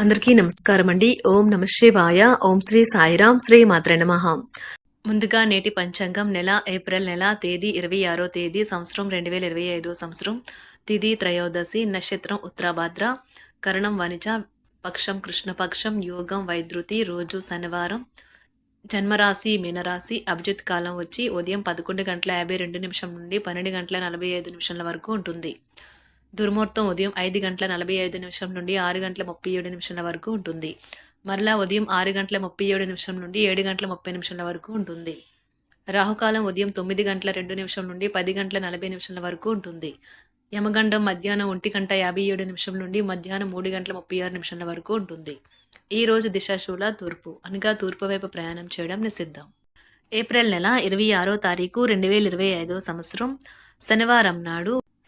అందరికీ నమస్కారం అండి. ఓం నమ శివాయ. ఓం శ్రీ సాయిరాం శ్రీ మాత్ర నమ. ముందుగా నేటి పంచాంగం నెల ఏప్రిల్ నెల తేదీ ఇరవై ఆరో తేదీ సంవత్సరం రెండు వేల ఇరవై ఐదో సంవత్సరం. తిథి త్రయోదశి నక్షత్రం ఉత్తరాభాద్ర. కరణం వనిజ పక్షం కృష్ణపక్షం యోగం వైద్యుతి రోజు శనివారం. జన్మరాశి మీనరాశి అభిజిత్ కాలం వచ్చి ఉదయం పదకొండు గంటల యాభై రెండు నిమిషం నుండి పన్నెండు గంటల నలభై ఐదు నిమిషాల వరకు ఉంటుంది. దుర్ముహూర్తం ఉదయం ఐదు గంటల నలభై ఐదు నిమిషం నుండి ఆరు గంటల ముప్పై ఏడు నిమిషాల వరకు ఉంటుంది. మరలా ఉదయం ఆరు గంటల ముప్పై ఏడు నిమిషం నుండి ఏడు గంటల ముప్పై నిమిషాల వరకు ఉంటుంది. రాహుకాలం ఉదయం తొమ్మిది గంటల రెండు నిమిషం నుండి పది గంటల నలభై నిమిషాల వరకు ఉంటుంది. యమగండం మధ్యాహ్నం ఒంటి గంట యాభై ఏడు నిమిషం నుండి మధ్యాహ్నం మూడు గంటల ముప్పై ఆరు నిమిషాల వరకు ఉంటుంది. ఈ రోజు దిశాశూల తూర్పు అనగా తూర్పు వైపు ప్రయాణం చేయడం నిషిద్ధం. ఏప్రిల్ నెల ఇరవై ఆరో తారీఖు రెండు వేల ఇరవై ఐదో సంవత్సరం శనివారం నాడు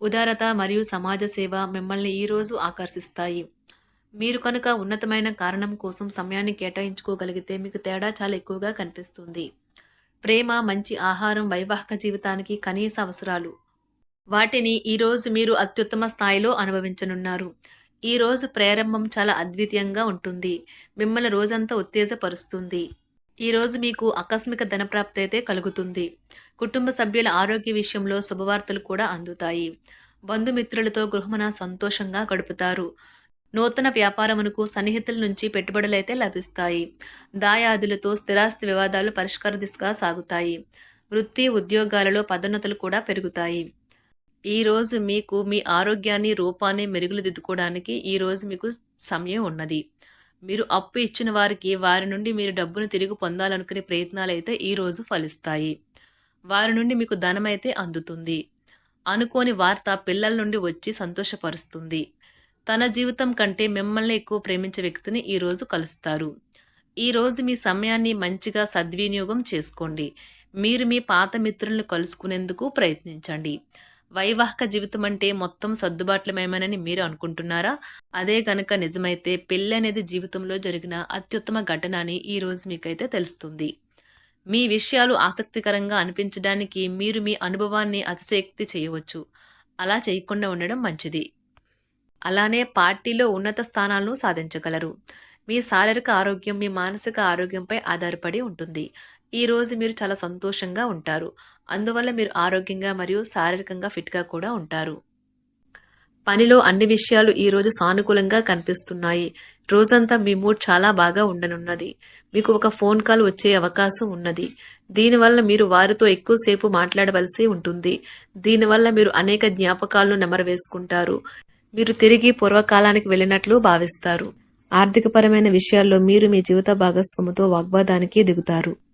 ఉదారత మరియు సమాజ సేవ మిమ్మల్ని ఈరోజు ఆకర్షిస్తాయి. మీరు కనుక ఉన్నతమైన కారణం కోసం సమయాన్ని కేటాయించుకోగలిగితే మీకు తేడా చాలా ఎక్కువగా కనిపిస్తుంది. ప్రేమ మంచి ఆహారం వైవాహిక జీవితానికి కనీస అవసరాలు. వాటిని ఈరోజు మీరు అత్యుత్తమ స్థాయిలో అనుభవించనున్నారు. ఈ రోజు ప్రారంభం చాలా అద్వితీయంగా ఉంటుంది. మిమ్మల్ని రోజంతా ఉత్తేజపరుస్తుంది. ఈరోజు మీకు ఆకస్మిక ధనప్రాప్తి అయితే కలుగుతుంది. కుటుంబ సభ్యుల ఆరోగ్య విషయంలో శుభవార్తలు కూడా అందుతాయి. బంధుమిత్రులతో గృహమున సంతోషంగా గడుపుతారు. నూతన వ్యాపారమునకు సన్నిహితుల నుంచి పెట్టుబడులైతే లభిస్తాయి. దాయాదులతో స్థిరాస్తి వివాదాలు పరిష్కార దిశగా సాగుతాయి. వృత్తి ఉద్యోగాలలో పదోన్నతులు కూడా పెరుగుతాయి. ఈ రోజు మీకు మీ ఆరోగ్యాన్ని రూపాన్ని మెరుగులు దిద్దుకోవడానికి ఈ రోజు మీకు సమయం ఉన్నది. మీరు అప్పు ఇచ్చిన వారికి వారి నుండి మీరు డబ్బును తిరిగి పొందాలనుకునే ప్రయత్నాలు అయితే ఈ రోజు ఫలిస్తాయి. వారి నుండి మీకు ధనమైతే అందుతుంది. అనుకోని వార్త పిల్లల నుండి వచ్చి సంతోషపరుస్తుంది. తన జీవితం కంటే మిమ్మల్ని ఎక్కువ ప్రేమించే వ్యక్తిని ఈరోజు కలుస్తారు. ఈరోజు మీ సమయాన్ని మంచిగా సద్వినియోగం చేసుకోండి. మీరు మీ పాత మిత్రులను కలుసుకునేందుకు ప్రయత్నించండి. వైవాహిక జీవితం అంటే మొత్తం సర్దుబాట్లమేమనని మీరు అనుకుంటున్నారా? అదే కనుక నిజమైతే పెళ్ళి అనేది జీవితంలో జరిగిన అత్యుత్తమ ఘటన అని ఈరోజు మీకైతే తెలుస్తుంది. మీ విషయాలు ఆసక్తికరంగా అనిపించడానికి మీరు మీ అనుభవాన్ని అతిశయక్తి చేయవచ్చు. అలా చేయకుండా ఉండడం మంచిది. అలానే పార్టీలో ఉన్నత స్థానాలను సాధించగలరు. మీ శారీరక ఆరోగ్యం మీ మానసిక ఆరోగ్యంపై ఆధారపడి ఉంటుంది. ఈరోజు మీరు చాలా సంతోషంగా ఉంటారు. అందువల్ల మీరు ఆరోగ్యంగా మరియు శారీరకంగా ఫిట్గా కూడా ఉంటారు. పనిలో అన్ని విషయాలు ఈ రోజు సానుకూలంగా కనిపిస్తున్నాయి. రోజంతా మీ మూడ్ చాలా బాగా ఉండనున్నది. మీకు ఒక ఫోన్ కాల్ వచ్చే అవకాశం ఉన్నది. దీనివల్ల మీరు వారితో ఎక్కువసేపు మాట్లాడవలసి ఉంటుంది. దీనివల్ల మీరు అనేక జ్ఞాపకాలను నెమరవేసుకుంటారు. మీరు తిరిగి పూర్వకాలానికి వెళ్ళినట్లు భావిస్తారు. ఆర్థికపరమైన విషయాల్లో మీరు మీ జీవిత భాగస్వామితో వాగ్వాదానికి దిగుతారు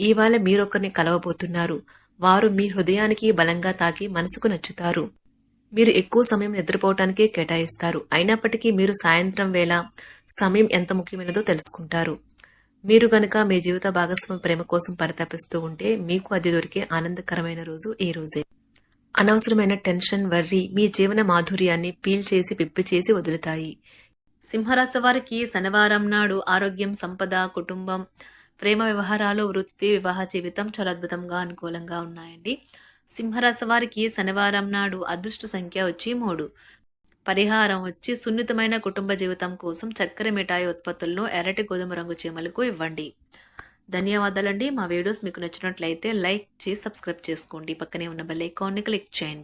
ఇవాళ మీరొకరిని కలవబోతున్నారు. వారు మీ హృదయానికి బలంగా తాకి మనసుకు నచ్చుతారు. మీరు ఎక్కువ సమయం నిద్రపోవటానికే కేటాయిస్తారు. అయినప్పటికీ మీరు సాయంత్రం వేళ సమయం ఎంత ముఖ్యమైనదో తెలుసుకుంటారు. మీరు గనక మీ జీవిత భాగస్వామి ప్రేమ కోసం పరితపిస్తూ ఉంటే మీకు అది దొరికే ఆనందకరమైన రోజు ఈ రోజే. అనవసరమైన టెన్షన్ వర్రీ మీ జీవన మాధుర్యాన్ని పీల్ చేసి పిప్పి చేసి వదులుతాయి. సింహరాశి వారికి శనివారం నాడు ఆరోగ్యం సంపద కుటుంబం ప్రేమ వ్యవహారాలు వృత్తి వివాహ జీవితం చాలా అద్భుతంగా అనుకూలంగా ఉన్నాయండి. సింహరాశి వారికి శనివారం నాడు అదృష్ట సంఖ్య వచ్చి మూడు. పరిహారం వచ్చి సున్నితమైన కుటుంబ జీవితం కోసం చక్కెర మిఠాయి ఉత్పత్తులను ఎర్రటి గోధుమ రంగు చీమలకు ఇవ్వండి. ధన్యవాదాలండి. మా వీడియోస్ మీకు నచ్చినట్లయితే లైక్ చేసి సబ్స్క్రైబ్ చేసుకోండి. పక్కనే ఉన్న బెల్ ఐకాన్ని క్లిక్ చేయండి.